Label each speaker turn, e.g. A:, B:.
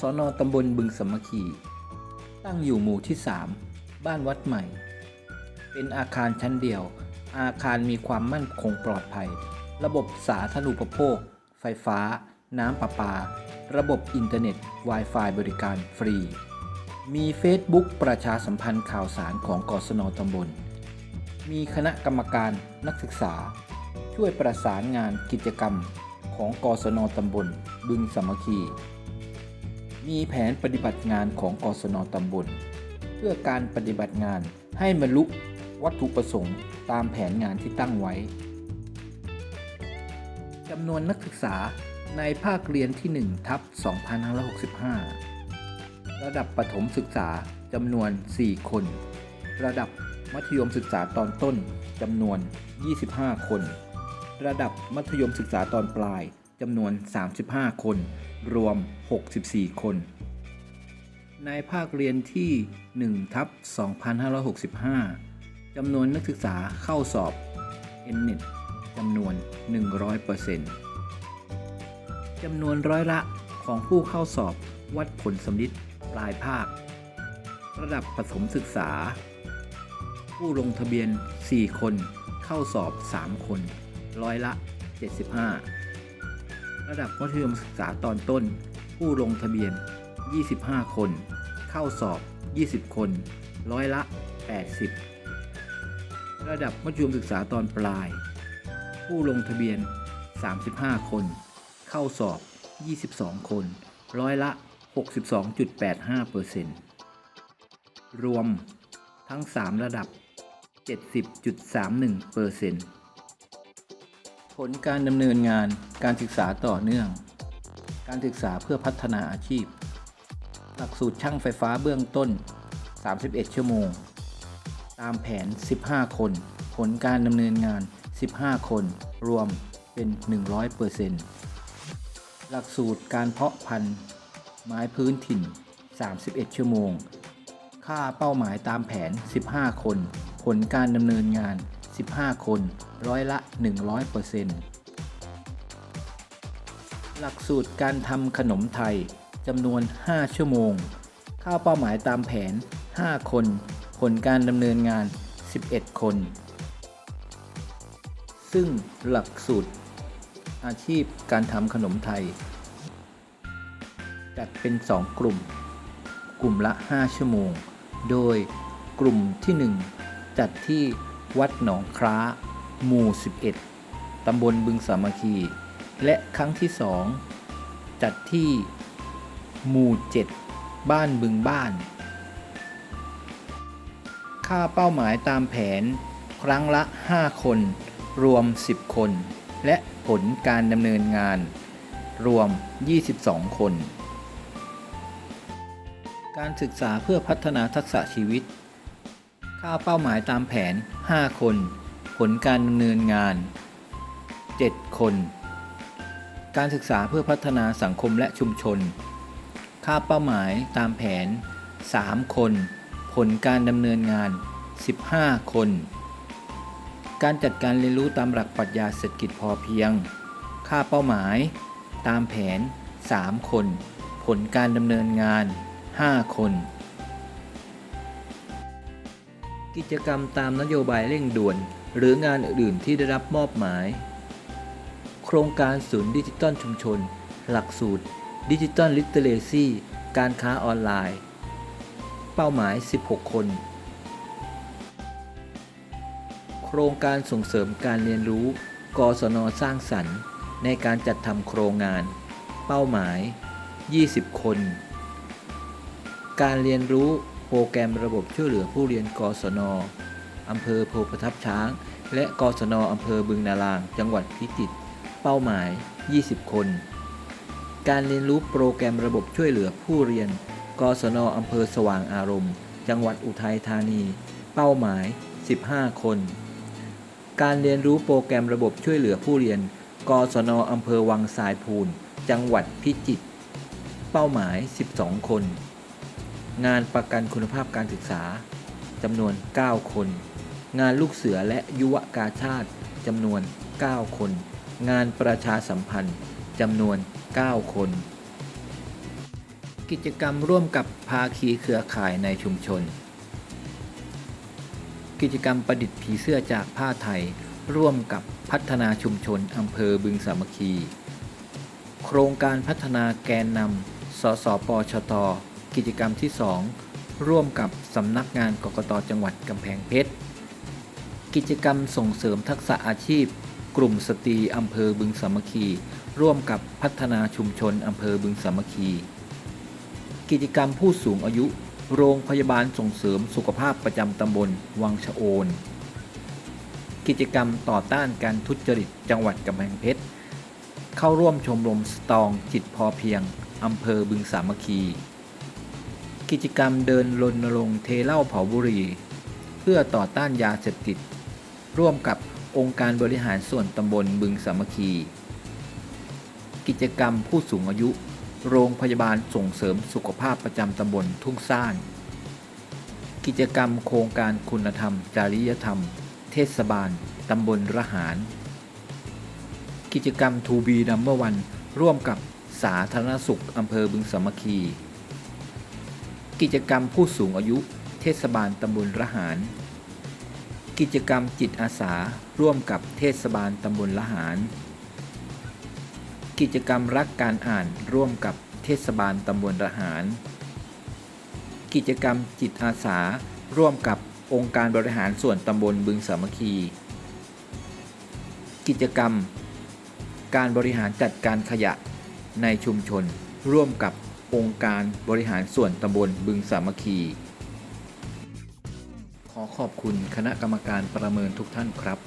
A: ศนตำบลบึงสมัคคี ตั้งอยู่หมู่ที่ 3 บ้านวัดใหม่ เป็นอาคารชั้นเดียว อาคารมีความมั่นคงปลอดภัย ระบบสาธารณูปโภค ไฟฟ้า น้ำประปา ระบบอินเทอร์เน็ต Wi-Fi บริการฟรี มี Facebook ประชาสัมพันธ์ข่าวสารของกศนตำบล มีคณะกรรมการนักศึกษา ช่วยประสานงานกิจกรรมของกศนตำบล บึงสมัคคี มีแผนปฏิบัติงานของกศนตำบล เพื่อการปฏิบัติงานให้บรรลุวัตถุประสงค์ตามแผนงานที่ตั้งไว้จำนวนนักศึกษาในภาคเรียนที่1ทับ2565 ระดับประถมศึกษาจำนวน 4 คน ระดับมัธยมศึกษาตอนต้นจำนวน 25 คน ระดับมัธยมศึกษาตอนปลาย จำนวน 35 คน รวม 64 คน ในภาคเรียนที่1ทับ2565 จำนวนนักศึกษาเข้าสอบ n n e t จำนวน 100%จำนวนร้อยละของผู้เข้าสอบวัดผลสำลิดปลายภาค ระดับประถมศึกษา ผู้ลงทะเบียน 4 คน เข้าสอบ 3 คน ร้อยละ 75 ระดับมัธยมศึกษาตอนต้น ผู้ลงทะเบียน 25 คน เข้าสอบ 20 คน ร้อยละ 80 ระดับมัธยมศึกษาตอนปลาย ผู้ลงทะเบียน 35 คน เข้าสอบ 22 คน ร้อยละ 62.85%รวมทั้ง 3 ระดับ 70.31% ผลการดำเนินงานการศึกษาต่อเนื่อง การศึกษาเพื่อพัฒนาอาชีพ หลักสูตรช่างไฟฟ้าเบื้องต้น 31 ชั่วโมง ตามแผน 15 คน ผลการดำเนินงาน 15 คน รวมเป็น 100%หลักสูตรการเพาะพันธุ์ ไม้พื้นถิ่น 31 ชั่วโมง ค่าเป้าหมายตามแผน 15 คน ผลการดำเนินงาน 15 คน ร้อยละ 100%หลักสูตรการทำขนมไทยจำนวน 5 ชั่วโมงค่าเป้าหมายตามแผน 5 คน ผลการดำเนินงาน 11 คน ซึ่งหลักสูตรอาชีพการทำขนมไทย จัดเป็น 2 กลุ่ม กลุ่มละ 5 ชั่วโมง โดยกลุ่มที่ 1 จัดที่ วัดหนองคร้า หมู่ 11 ตำบลบึงสามัคคี และครั้งที่ 2 จัดที่หมู่ 7 บ้านบึงบ้าน ค่าเป้าหมายตามแผนครั้งละ 5 คน รวม 10 คน และผลการดำเนินงาน รวม 22 คน การศึกษาเพื่อพัฒนาทักษะชีวิต ค่าเป้าหมายตามแผน 5 คน ผลการดำเนินงาน 7 คน การศึกษาเพื่อพัฒนาสังคมและชุมชน ค่าเป้าหมายตามแผน 3 คน ผลการดำเนินงาน 15 คน การจัดการเรียนรู้ตามหลักปรัชญาเศรษฐกิจพอเพียง ค่าเป้าหมาย ตามแผน 3 คน ผลการดำเนินงาน 5 คน กิจกรรมตามนโยบายเร่งด่วน หรืองานอื่นๆที่ได้รับมอบหมาย โครงการศูนย์ดิจิตอลชุมชน หลักสูตรดิจิตอลลิเทเรซีการค้าออนไลน์ เป้าหมาย 16 คน โครงการส่งเสริมการเรียนรู้ กศนสร้างสรรค์ ในการจัดทำโครงงาน เป้าหมาย 20 คน การเรียนรู้ โปรแกรมระบบช่วยเหลือผู้เรียนกศนอำเภอโพประทับช้าง และกศนอำเภอบึงนาราง จังหวัดพิจิตร เป้าหมาย 20 คน การเรียนรู้โปรแกรมระบบช่วยเหลือผู้เรียน กศนอำเภอสว่างอารมณ์ จังหวัดอุทัยธานี เป้าหมาย 15 คน การเรียนรู้โปรแกรมระบบช่วยเหลือผู้เรียน กศนอำเภอวังสายพูน จังหวัดพิจิตร เป้าหมาย 12 คน งานประกันคุณภาพการศึกษาจำนวน 9 คน งานลูกเสือและยุวกาชาติจำนวน 9 คน งานประชาสัมพันธ์จำนวน 9 คน กิจกรรมร่วมกับภาคีเครือข่ายในชุมชน กิจกรรมประดิษฐ์ผีเสื้อจากผ้าไทย ร่วมกับพัฒนาชุมชนอำเภอบึงสามัคคี โครงการพัฒนาแกนนำสสปชต กิจกรรมที่ 2 ร่วมกับสำนักงานกกตจังหวัดกำแพงเพชร กิจกรรมส่งเสริมทักษะอาชีพ กลุ่มสตรีอำเภอบึงสามัคคี ร่วมกับพัฒนาชุมชนอำเภอบึงสามัคคี กิจกรรมผู้สูงอายุ โรงพยาบาลส่งเสริมสุขภาพประจำตำบลวังชะโอน กิจกรรมต่อต้านการทุจริตจังหวัดกำแพงเพชร เข้าร่วมชมรมสตองจิตพอเพียงอำเภอบึงสามัคคี กิจกรรมเดินรณรงค์เทเหล้าเผาบุหรี่ เพื่อต่อต้านยาเสพติด ร่วมกับองค์การบริหารส่วนตำบลบึงสามัคคี กิจกรรมผู้สูงอายุ โรงพยาบาลส่งเสริมสุขภาพประจำตำบลทุ่งซ่าน กิจกรรมโครงการคุณธรรม จริยธรรม เทศบาลตำบลระหาร กิจกรรม To be number one ร่วมกับสาธารณสุขอำเภอบึงสามัคคี กิจกรรมผู้สูงอายุ เทศบาลตำบลระหาร กิจกรรมจิตอาสาร่วมกับเทศบาลตำบลละหาร กิจกรรมรักการอ่านร่วมกับเทศบาลตำบลละหาร กิจกรรมจิตอาสาร่วมกับองค์การบริหารส่วนตำบลบึงสามัคคี กิจกรรม การบริหารจัดการขยะในชุมชนร่วมกับ องค์การบริหารส่วนตำบลบึงสามัคคี ขอขอบคุณคณะกรรมการประเมินทุกท่านครับ